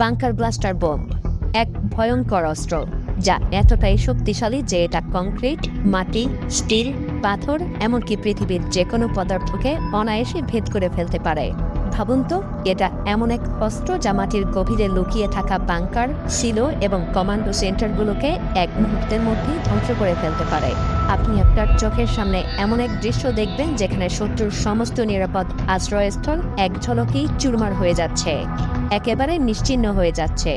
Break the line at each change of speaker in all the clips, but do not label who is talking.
Bunker blaster bomb, এক ভয়ঙ্কর অস্ত্র, যা এতটাই শক্তিশালী যে এটা কংক্রিট, মাটি, স্টিল, পাথর, এমনকি পৃথিবীর যে কোনো পদার্থকে অনায়াসে ভেদ করে ফেলতে পারে। ভাবুন তো, এটা এমন এক অস্ত্র যা মাটির গভীরে লুকিয়ে থাকা বাংকার, শিল এবং কমান্ডো সেন্টারগুলোকে এক মুহূর্তের মধ্যেই ধ্বংস করে ফেলতে পারে। আপনি আপনার চোখের সামনে এমন এক দৃশ্য দেখবেন যেখানে শত্রুর সমস্ত নিরাপদ আশ্রয়স্থল এক ঝলকেই চুরমার হয়ে যাচ্ছে। একেবারে নিশ্চিহ্ন হয়ে যাচ্ছে।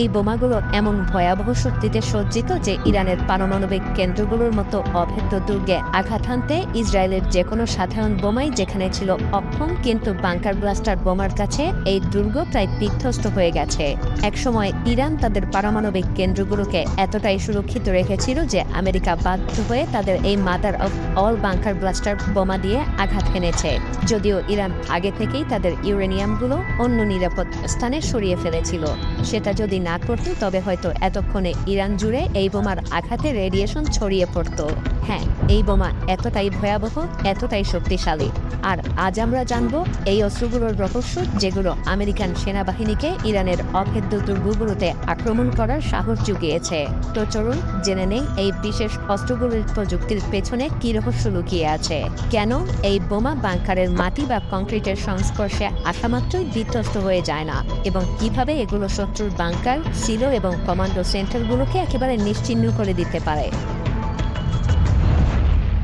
এই বোমাগুলো এমন ভয়াবহ শক্তিতে সজ্জিত যে ইরানের পারমাণবিক কেন্দ্রগুলোর মতো অভেদ্য দুর্গে আঘাত হানতে ইসরায়েলের যে কোনো সাধারণ বোমাই যেখানে ছিল অক্ষম, কিন্তু বাংকার ব্লাস্টার বোমার কাছে এই দুর্গ প্রায় বিধ্বস্ত হয়ে গেছে। একসময় ইরান তাদের পারমাণবিক কেন্দ্রগুলোকে এতটাই সুরক্ষিত রেখেছিল যে আমেরিকা বাধ্য হয়ে তাদের এই mother of all bunker blaster বোমা দিয়ে আঘাত হেনেছে। যদিও ইরান আগে থেকেই তাদের ইউরেনিয়ামগুলো অন্য নিরাপদ স্থানে সরিয়ে ফেলেছিল। সেটা যদি না করতো তবে হয়তো এতক্ষণে ইরান জুড়ে এই বোমার আঘাতে রেডিয়েশন ছড়িয়ে পড়তো। হ্যাঁ এই বোমা এতটাই ভয়াবহ, এতটাই শক্তিশালী। আর আজ আমরা জানব এই অস্ত্রগুলোর রহস্য, যেগুলো আমেরিকান সেনাবাহিনীকে ইরানের অভেদ্য দুর্গগুলোতে আক্রমণ করার সাহস জুগিয়েছে। তো চলুন জেনে নেই এই বিশেষ অস্ত্রগুলোর প্রযুক্তির পেছনে কি রহস্য লুকিয়ে আছে। কেন এই বোমা বাংকারের মাটি বা কংক্রিটের সংস্পর্শে আসা মাত্রই বিধ্বস্ত হয়ে যায় না? এবং কীভাবে এগুলো শত্রুর বাংকার সিলো এবং কমান্ডো সেন্টারগুলোকে একেবারে নিশ্চিহ্ন করে দিতে পারে।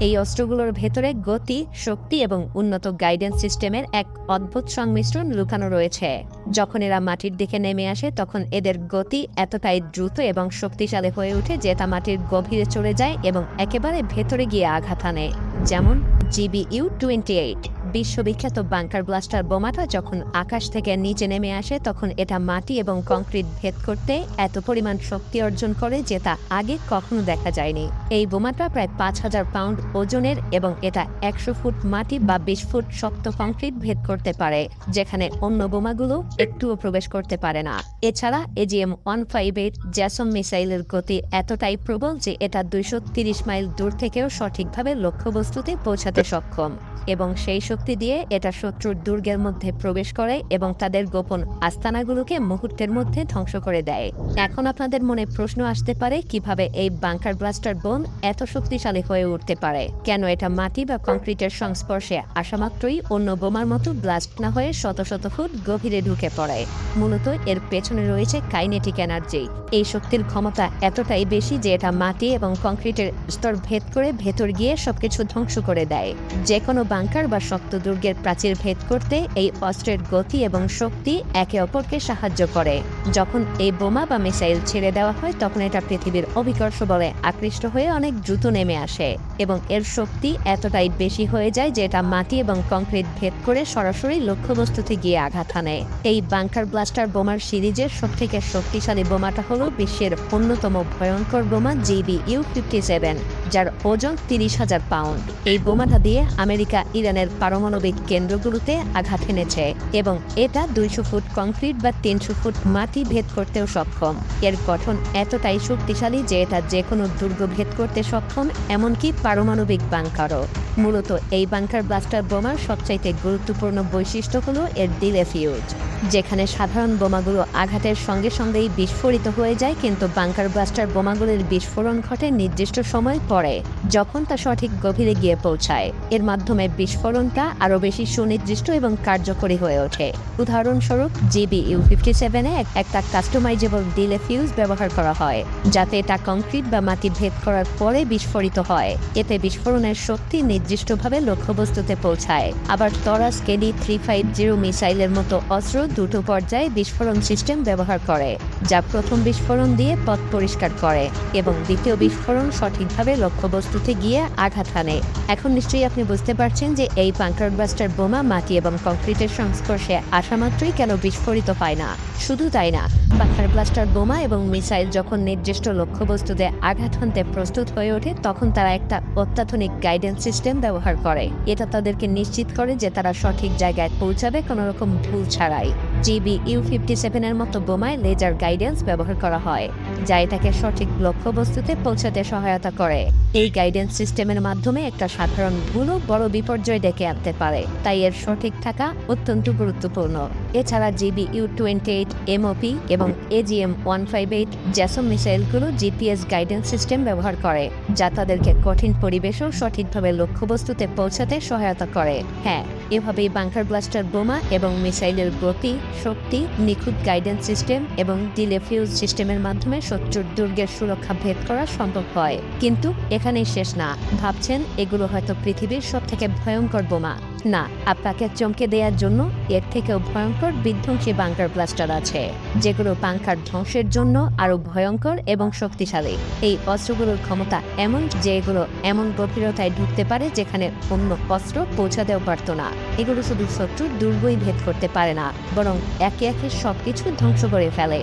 এই অস্ত্রগুলোর ভেতরে গতি, শক্তি এবং উন্নত গাইডেন্স সিস্টেমের এক অদ্ভুত সংমিশ্রণ লুকানো রয়েছে। যখন এরা মাটির দিকে নেমে আসে, তখন এদের গতি এতটাই দ্রুত এবং শক্তিশালী হয়ে ওঠে যে তা মাটির গভীরে চলে যায় এবং একেবারে ভেতরে গিয়ে আঘাত আনে, যেমন জিবি ইউ টোয়েন্টি এইট। বিশ্ববিখ্যাত বাংকার ব্লাস্টার বোমাটা যখন আকাশ থেকে নিচে নেমে আসে, তখন এটা মাটি এবং কংক্রিট ভেদ করতে এত পরিমাণ শক্তি অর্জন করে যে তা আগে কখনো দেখা যায়নি। এই বোমাটা প্রায় পাঁচ হাজার পাউন্ড ওজনের এবং এটা একশো ফুট মাটি বা বিশ ফুট শক্ত কংক্রিট ভেদ করতে পারে, যেখানে অন্য বোমাগুলো একটুও প্রবেশ করতে পারে না। এছাড়া AGM one five eight JASSM মিসাইলের গতি এতটাই প্রবল যে এটা দুইশো তিরিশ মাইল দূর থেকেও সঠিকভাবে লক্ষ্যবস্তুতে পৌঁছাতে সক্ষম এবং সেই শক্তি দিয়ে এটা শত্রুর দুর্গের মধ্যে প্রবেশ করে এবং তাদের গোপন আস্তানাগুলোকে মুহূর্তের মধ্যে ধ্বংস করে দেয়। এখন আপনাদের মনে প্রশ্ন আসতে পারে, কীভাবে এই বাংকার ব্লাস্টার বোম এত শক্তিশালী হয়ে উঠতে পারে? কেন এটা মাটি বা কংক্রিটের সংস্পর্শে আসা মাত্রই অন্য বোমার মতো ব্লাস্ট না হয়ে শত শত ফুট গভীরে ঢুকে পড়ে? মূলত এর পেছনে রয়েছে কাইনেটিক এনার্জি। এই শক্তির ক্ষমতা এতটাই বেশি যে এটা মাটি এবং কংক্রিটের স্তর ভেদ করে ভেতর গিয়ে সবকিছু ধ্বংস করে দেয়। যে কোনো বাংকার বা শক্ত দুর্গের প্রাচীর ভেদ করতে এই অস্ত্রের গতি এবং শক্তি একে অপরকে সাহায্য করে। যখন এই বোমা বা মিসাইল ছেড়ে দেওয়া হয়, তখন এটা পৃথিবীর অভিকর্ষ বলে আকৃষ্ট হয়ে অনেক দ্রুত নেমে আসে এবং এর শক্তি এতটাই বেশি হয়ে যায় যে এটা মাটি এবং কংক্রিট ভেদ করে সরাসরি লক্ষ্যবস্তুতে গিয়ে আঘাত হানে। এই বাংকার ব্লাস্টার বোমার সিরিজের সবথেকে শক্তিশালী বোমাটা হল বিশ্বের অন্যতম ভয়ঙ্কর বোমা জিবি ইউ ফিফটি সেভেন, যার ওজন তিরিশ হাজার পাউন্ড। এই বোমাটা দিয়ে আমেরিকা, ইরানের পারমাণবিক কেন্দ্রগুলোতে আঘাত এনেছে এবং এটা দুইশো ফুট কংক্রিট বা তিনশো ফুট মাটি ভেদ করতেও সক্ষম। এর গঠন এতটাই শক্তিশালী যে এটা যে কোনো দুর্গ ভেদ করতে সক্ষম, এমনকি পারমাণবিক বাংকারও। মূলত এই বাংকার ব্লাস্টার বোমার সবচাইতে গুরুত্বপূর্ণ বৈশিষ্ট্য হল এর ডিলে ফিউজ যেখানে সাধারণ বোমাগুলো আঘাতের সঙ্গে সঙ্গেই বিস্ফোরিত হয়ে যায়, কিন্তু বাংকার ব্লাস্টার বোমাগুলির বিস্ফোরণ ঘটে নির্দিষ্ট সময় পরে, যখন তা সঠিক গভীরে গিয়ে পৌঁছায়। এর মাধ্যমে বিস্ফোরণটা আরও বেশি সুনির্দিষ্ট এবং কার্যকরী হয়ে ওঠে। উদাহরণস্বরূপ জিবি ইউ ফিফটি সেভেনে একটা কাস্টমাইজেবল ডিলে ফিউজ ব্যবহার করা হয়, যাতে এটা কংক্রিট বা মাটি ভেদ করার পরে বিস্ফোরিত হয়। এতে বিস্ফোরণের শক্তি নির্দিষ্টভাবে লক্ষ্যবস্তুতে পৌঁছায়। আবার Taurus KD three five zero মিসাইলের মতো অস্ত্র দুটো পর্যায়ে বিস্ফোরণ সিস্টেম ব্যবহার করে, যা প্রথম বিস্ফোরণ দিয়ে পথ পরিষ্কার করে এবং দ্বিতীয় বিস্ফোরণ সঠিকভাবে লক্ষ্যবস্তুতে গিয়ে আঘাত হানে। এখন নিশ্চয়ই আপনি বুঝতে পারছেন যে এই পাঙ্কার ব্লাস্টার বোমা মাটি এবং কংক্রিটের সংস্পর্শে আসা মাত্রই কেন বিস্ফোরিত হয় না? শুধু তাই না পাঙ্কার ব্লাস্টার বোমা এবং মিসাইল যখন নির্দিষ্ট লক্ষ্যবস্তুতে আঘাত হানতে প্রস্তুত হয়ে ওঠে, তখন তারা একটা অত্যাধুনিক গাইডেন্স সিস্টেম ব্যবহার করে। এটা তাদেরকে নিশ্চিত করে যে তারা সঠিক জায়গায় পৌঁছাবে কোনো রকম ভুল ছাড়াই। জিবি ইউ ফিফটি সেভেনের মতো বোমায় লেজার গাইডেন্স ব্যবহার করা হয় যা এটাকে সঠিক লক্ষ্যবস্তুতে পৌঁছাতে সহায়তা করে। এই গাইডেন্স সিস্টেমের মাধ্যমে একটা সাধারণ ভুলও বড় বিপর্যয় ডেকে আনতে পারে, তাই এর সঠিক থাকা অত্যন্ত গুরুত্বপূর্ণ। এছাড়া GB U twenty eight MOP এবং AGM one five eight JASSM মিসাইলগুলো GPS guidance system ব্যবহার করে, যা তাদেরকে কঠিন পরিবেশেও সঠিকভাবে লক্ষ্যবস্তুতে পৌঁছাতে সহায়তা করে। হ্যাঁ এভাবেই বাংকার ব্লাস্টার বোমা এবং মিসাইলের গতি, শক্তি, নিখুঁত গাইডেন্স সিস্টেম এবং ডিলে ফিউজ সিস্টেমের মাধ্যমে শত্রুর দুর্গের সুরক্ষা ভেদ করা সম্ভব হয়। কিন্তু এখানেই শেষ না। ভাবছেন, এগুলো হয়তো পৃথিবীর সবথেকে ভয়ঙ্কর বোমা। না আপনাকে চমকে দেওয়ার জন্য এর থেকেও ভয়ঙ্কর বিধ্বংসী বাংকার ব্লাস্টার আছে, যেগুলো বাংকার ধ্বংসের জন্য আরও ভয়ঙ্কর এবং শক্তিশালী। এই অস্ত্রগুলোর ক্ষমতা এমন যে এগুলো এমন গভীরতায় ঢুকতে পারে যেখানে অন্য অস্ত্র পৌঁছাতেও পারত না। এগুলো শুধু শত্রুর দুর্গই ভেদ করতে পারে না, বরং একে একে সবকিছু ধ্বংস করে ফেলে।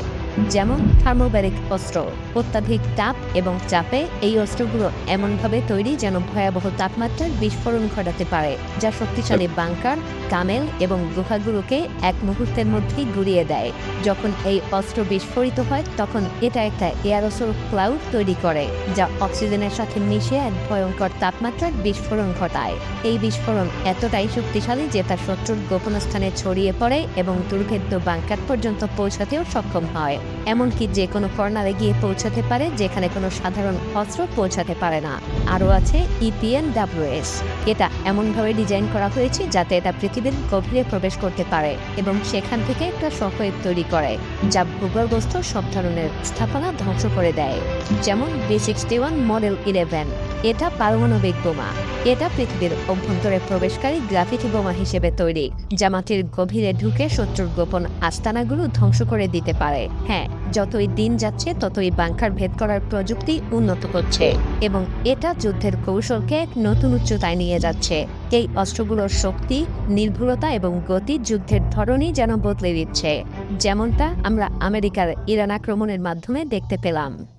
যেমন থার্মোব্যারিক অস্ত্র, অত্যাধিক তাপ এবং চাপে এই অস্ত্রগুলো এমনভাবে তৈরি যেন ভয়াবহ তাপমাত্রার বিস্ফোরণ ঘটাতে পারে, যা শক্তিশালী বাংকার, কামেল এবং গুহাগুলোকে এক মুহূর্তের মধ্যেই গুড়িয়ে দেয়। যখন এই অস্ত্র বিস্ফোরিত হয়, তখন এটা একটা এয়ারোসোল ক্লাউড তৈরি করে, যা অক্সিজেনের সাথে মিশে এক ভয়ঙ্কর তাপমাত্রার বিস্ফোরণ ঘটায়। এই বিস্ফোরণ এতটাই শক্তিশালী যে তা শত্রুর গোপন স্থানে ছড়িয়ে পড়ে এবং দুর্ভেদ্য বাংকার পর্যন্ত পৌঁছাতেও সক্ষম হয়। এমনকি যে কোনো কর্নারে গিয়ে পৌঁছাতে পারে যেখানে কোনো সাধারণ অস্ত্র পৌঁছাতে পারে না। আরও আছে ইপিএন ডাব্লিউএস এটা এমনভাবে ডিজাইন করা হয়েছে যাতে এটা পৃথিবীর গভীরে প্রবেশ করতে পারে এবং সেখান থেকে একটা শকওয়েভ তৈরি করে, যা ভূগর্ভস্থ সব ধরনের স্থাপনা ধ্বংস করে দেয়। যেমন B sixty one model eleven এটা পারমাণবিক বোমা। এটা পৃথিবীর অভ্যন্তরে প্রবেশকারী গ্রাফিটি বোমা হিসেবে তৈরি, যা মাটির গভীরে ঢুকে শত্রুর গোপন আস্তানাগুলো ধ্বংস করে দিতে পারে। হ্যাঁ যতই দিন যাচ্ছে ততই বাংকার ভেদ করার প্রযুক্তি উন্নত করছে। এবং এটা যুদ্ধের কৌশলকে এক নতুন উচ্চতায় নিয়ে যাচ্ছে। এই অস্ত্রগুলোর শক্তি নির্ভুলতা এবং গতি যুদ্ধের ধরনই যেন বদলে দিচ্ছে। যেমনটা আমরা আমেরিকার ইরান আক্রমণের মাধ্যমে দেখতে পেলাম।